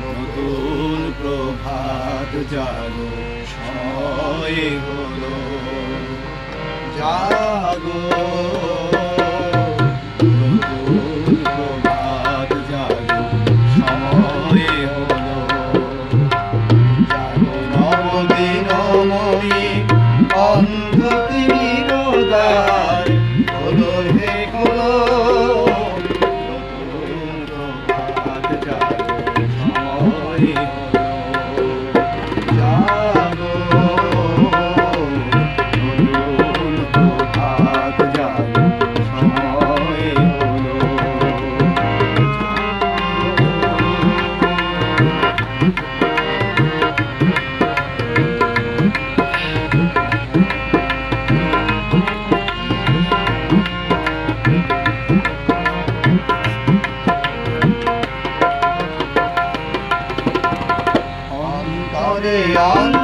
নতুন প্রভাত জাগো সময় হলো। জাগো। করতে চান রে অন্ত